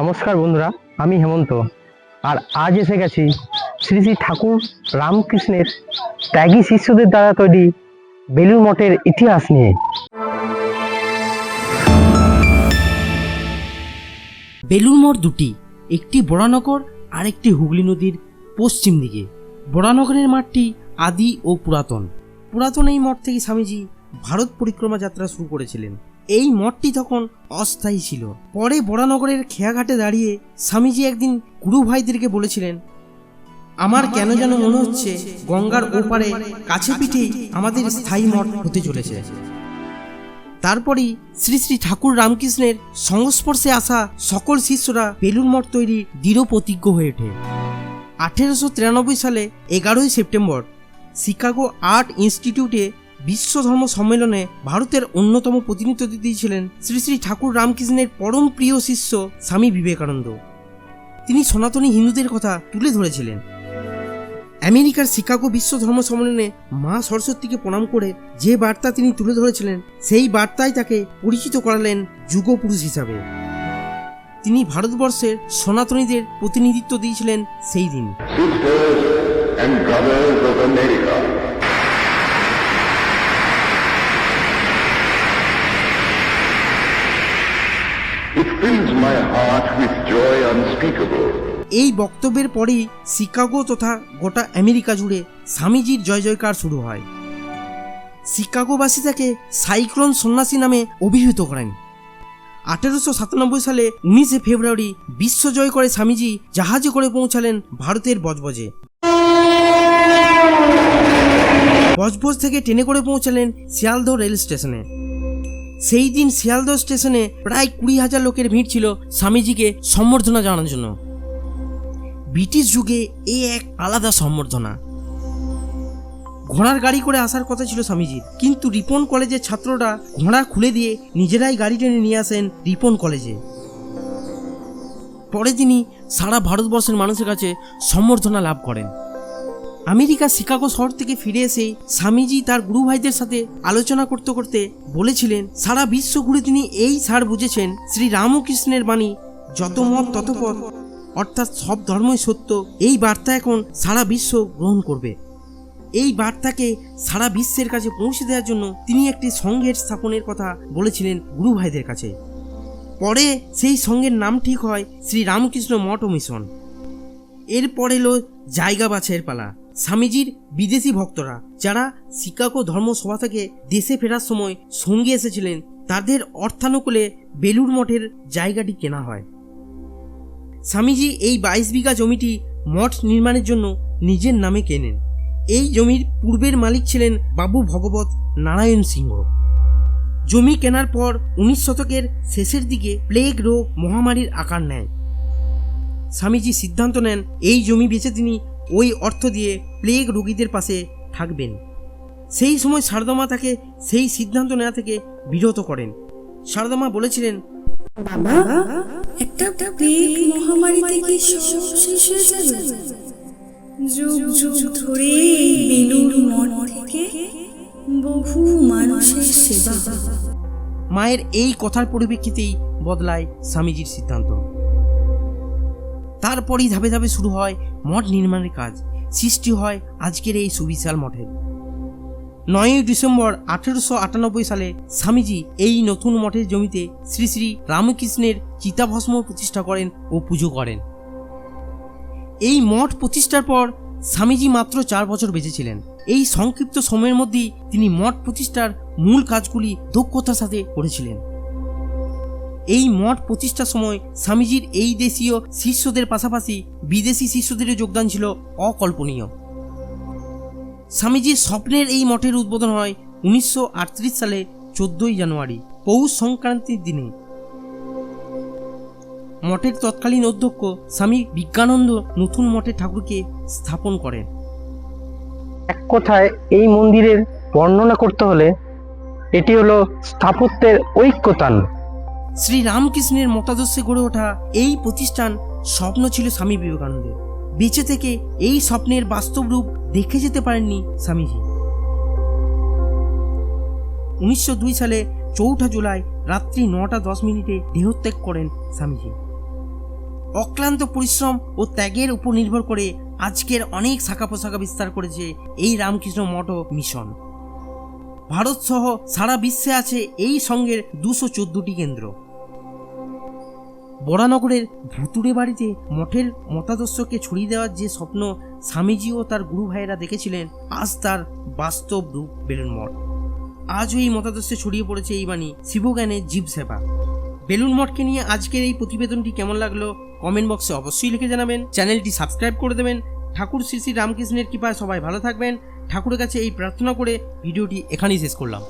নমস্কার বন্ধুরা, আমি হেমন্ত। আর আজ এসে গেছি শ্রী শ্রী ঠাকুর রামকৃষ্ণের ত্যাগী শিষ্যদের দ্বারা তৈরি বেলুর মঠের ইতিহাস নিয়ে। বেলুর মঠ দুটি, একটি বড়ানগর আর একটি হুগলি নদীর পশ্চিম দিকে। বড়ানগরের মাঠটি আদি ও পুরাতন। পুরাতন এই মঠ থেকে স্বামীজি ভারত পরিক্রমা যাত্রা শুরু করেছিলেন। এই মঠটি তখন অস্থায়ী ছিল। পরে বরানগরের খেয়াঘাটে দাঁড়িয়ে স্বামীজি একদিন গুরু ভাইদেরকে বলেছিলেন আমার কেন যেন মনে হচ্ছে গঙ্গার ওপারে কাছে পিঠেই আমাদের স্থায়ী মঠ হতে চলেছে। তারপরেই শ্রী শ্রী ঠাকুর রামকৃষ্ণের সংস্পর্শে আসা সকল শিষ্যরা বেলুর মঠ তৈরির দৃঢ় প্রতিজ্ঞ হয়ে ওঠে। আঠেরোশো তিরানব্বই সালে এগারোই সেপ্টেম্বর শিকাগো আর্ট ইনস্টিটিউটে বিশ্ব ধর্ম সম্মেলনে ভারতের অন্যতম প্রতিনিধিত্ব দিয়েছিলেন শ্রী শ্রী ঠাকুর রামকৃষ্ণের পরম প্রিয় শিষ্য স্বামী বিবেকানন্দ। তিনি সনাতনী হিন্দুদের কথা তুলে ধরেছিলেন। আমেরিকার শিকাগো বিশ্ব ধর্ম সম্মেলনে মা সরস্বতীকে প্রণাম করে যে বার্তা তিনি তুলে ধরেছিলেন, সেই বার্তায় তাকে পরিচিত করালেন যুগপুরুষ হিসাবে। তিনি ভারতবর্ষের সনাতনীদের প্রতিনিধিত্ব দিয়েছিলেন সেই দিন। এই বক্তব্যের পরেই শিকাগো তথা গোটা আমেরিকা জুড়ে স্বামীজির জয় জয়কার শুরু হয়। শিকাগোবাসী তাকে সাইক্লোন সন্ন্যাসী নামে অভিহিত করেন। আঠেরোশো সাতানব্বই সালে উনিশে ফেব্রুয়ারি বিশ্ব জয় করে স্বামীজি জাহাজে করে পৌঁছালেন ভারতের বজবজে। বজবজ থেকে ট্রেনে করে পৌঁছালেন শিয়ালদহ রেল স্টেশনে। সেই দিন শিয়ালদহ স্টেশনে প্রায় কুড়ি হাজার লোকের ভিড় ছিল স্বামীজিকে সম্বর্ধনা জানানোর জন্য। ব্রিটিশ যুগে এ এক আলাদা সম্বর্ধনা। ঘোড়ার গাড়ি করে আসার কথা ছিল স্বামীজির। কিন্তু রিপন কলেজের ছাত্ররা ঘোড়া খুলে দিয়ে নিজেরাই গাড়ি টেনে নিয়ে আসেন রিপন কলেজে। পরে তিনি সারা ভারতবর্ষের মানুষের কাছে সম্বর্ধনা লাভ করেন। আমেরিকা শিকাগো শহর থেকে ফিরে এসে স্বামীজি তার গুরু ভাইদের সাথে আলোচনা করতে করতে বলেছিলেন, সারা বিশ্ব ঘুরে তিনি এই সার বুঝেছেন, শ্রী রামকৃষ্ণের বাণী যত মত তত পথ। অর্থাৎ সব ধর্মই সত্য। এই বার্তা এখন সারা বিশ্ব গ্রহণ করবে। এই বার্তাকে সারা বিশ্বের কাছে পৌঁছে দেওয়ার জন্য তিনি একটি সংঘের স্থাপনের কথা বলেছিলেন গুরু ভাইদের কাছে। পরে সেই সংঘের নাম ঠিক হয় শ্রী রামকৃষ্ণ মঠ মিশন। এরপর এলো জায়গা বাছাইয়ের পালা। স্বামীজির বিদেশি ভক্তরা যারা শিকাগো ধর্মসভা থেকে দেশে ফেরার সময় সঙ্গে এসেছিলেন, তাদের অর্থানুকূলে বেলুর মঠের জায়গাটি কেনা হয়। স্বামীজি এই বাইশ বিঘা জমিটি মঠ নির্মাণের জন্য নিজের নামে কেনেন। এই জমির পূর্বের মালিক ছিলেন বাবু ভগবত নারায়ণ সিংহ। জমি কেনার পর উনিশ শতকের শেষের দিকে প্লেগ রোগ মহামারীর আকার নেয়। স্বামীজি সিদ্ধান্ত নেন, এই জমি বেচে তিনি ওই অর্থ দিয়ে প্লেগ রোগীদের পাশে থাকবেন। সেই সময় সারদামা তাকে সেই সিদ্ধান্ত নেওয়া থেকে বিরত করেন। সারদামা বলেছিলেন বাবা একটা প্লেগ মহামারী থেকে সব শেষ হয়ে যাবে? যুগ যুগ ধরে বেলুর মঠ থেকে বহু মানুষের সেবা মায়ের এই কথার পরিপ্রেক্ষিতেই বদলায় স্বামীজির সিদ্ধান্ত। তারপরই ধাপে ধাপে শুরু হয় মঠ নির্মাণের কাজ। সৃষ্টি হয় আজকের এই সুবিশাল মঠের নয়ই ডিসেম্বর আঠেরোশো আটানব্বই সালে স্বামীজি এই নতুন মঠের জমিতে শ্রী শ্রী রামকৃষ্ণের চিতাভস্ম প্রতিষ্ঠা করেন ও পুজো করেন। এই মঠ প্রতিষ্ঠার পর স্বামীজি মাত্র চার বছর বেঁচেছিলেন এই সংক্ষিপ্ত সময়ের মধ্যেই তিনি মঠ প্রতিষ্ঠার মূল কাজগুলি দক্ষতার সাথে করেছিলেন। এই মঠ প্রতিষ্ঠার সময় স্বামীজির এই দেশীয় শিষ্যদের পাশাপাশি বিদেশি শিষ্যদেরও যোগদান ছিল অকল্পনীয়। স্বামীজির স্বপ্নের এই মঠের উদ্বোধন হয় উনিশশো আটত্রিশ সালে চোদ্দই জানুয়ারি, পৌষ সংক্রান্তির দিনে। মঠের তৎকালীন অধ্যক্ষ স্বামী বিজ্ঞানন্দ নতুন মঠের ঠাকুরকে স্থাপন করেন। এক কথায় এই মন্দিরের বর্ণনা করতে হলে এটি হলো স্থাপত্যের ঐক্যতান শ্রী রামকৃষ্ণের মতাদর্শে গড়ে ওঠা এই প্রতিষ্ঠান স্বপ্ন ছিল স্বামী বিবেকানন্দের। বেঁচে থেকে এই স্বপ্নের বাস্তব রূপ দেখে যেতে পারেননি স্বামীজি। উনিশশো দুই সালে চৌঠা জুলাই রাত্রি নটা দশ মিনিটে দেহত্যাগ করেন স্বামীজি। অক্লান্ত পরিশ্রম ও ত্যাগের উপর নির্ভর করে আজকের অনেক শাখা পোশাখা বিস্তার করেছে এই রামকৃষ্ণ মঠ মিশন। ভারত সহ সারা বিশ্বে আছে এই সঙ্গের দুশো চোদ্দটি কেন্দ্র। বরানগরের ভুতুড়ে বাড়িতে মঠের মতাদর্শকে ছড়িয়ে দেওয়ার যে স্বপ্ন স্বামীজি ও তার গুরু ভাইয়েরা দেখেছিলেন, আজ তার বাস্তব রূপ বেলুন মঠ। আজও এই মতাদর্শে ছড়িয়ে পড়েছে এই বাণী শিবজ্ঞানের জীব সেবা। বেলুন মঠকে নিয়ে আজকের এই প্রতিবেদনটি কেমন লাগল কমেন্ট বক্সে অবশ্যই লিখে জানাবেন, চ্যানেলটি সাবস্ক্রাইব করে দেবেন। ঠাকুর শ্রী শ্রী রামকৃষ্ণের কৃপায় সবাই ভালো থাকবেন। ঠাকুরের কাছে এই প্রার্থনা করে ভিডিওটি এখানেই শেষ করলাম।